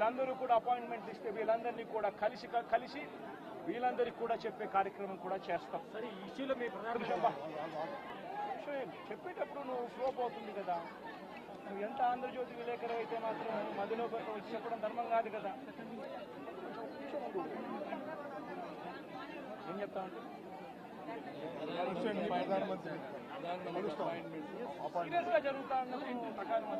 వీళ్ళందరూ కూడా అపాయింట్మెంట్ ఇస్తే వీళ్ళందరినీ కూడా కలిసి కలిసి వీళ్ళందరికీ కూడా చెప్పే కార్యక్రమం కూడా చేస్తాం సరే ఈ ఇష్యూలో మీ? చెప్పేటప్పుడు నువ్వు ఫ్లో పోతుంది కదా నువ్వు ఎంత ఆంధ్రజ్యోతి విలేకరు అయితే మాత్రం వచ్చి చెప్పడం ధర్మం కాదు కదా. ఏం చెప్తా ఉంటే ప్రధానమంత్రి సీరియస్గా జరుగుతా ఉన్నప్పుడు ప్రకారం మొదలు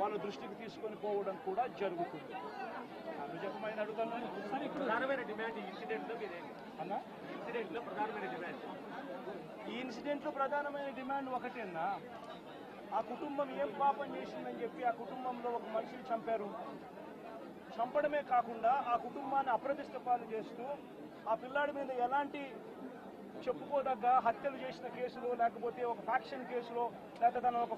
వాళ్ళ దృష్టికి తీసుకొని పోవడం కూడా జరుగుతుంది. చెప్పమని అడుగుతున్నాను సరే ప్రధానమైన డిమాండ్ ఈ ఇన్సిడెంట్లో మీదే. అన్నా? ఇన్సిడెంట్లో ప్రధానమైన డిమాండ్. ఈ ఇన్సిడెంట్లో ప్రధానమైన డిమాండ్ ఒకటేనా? ఆ కుటుంబం ఏం పాపం చేసిందని చెప్పి ఆ కుటుంబంలో ఒక మనిషిని చంపారు. చంపడమే కాకుండా ఆ కుటుంబాన్ని అప్రతిష్ట పాలు చేస్తూ ఆ పిల్లాడి మీద ఎలాంటి చెప్పుకోదగ్గ హత్యలు చేసిన కేసులో లేకపోతే ఒక ఫ్యాక్షన్ కేసులో లేకపోతే తన ఒక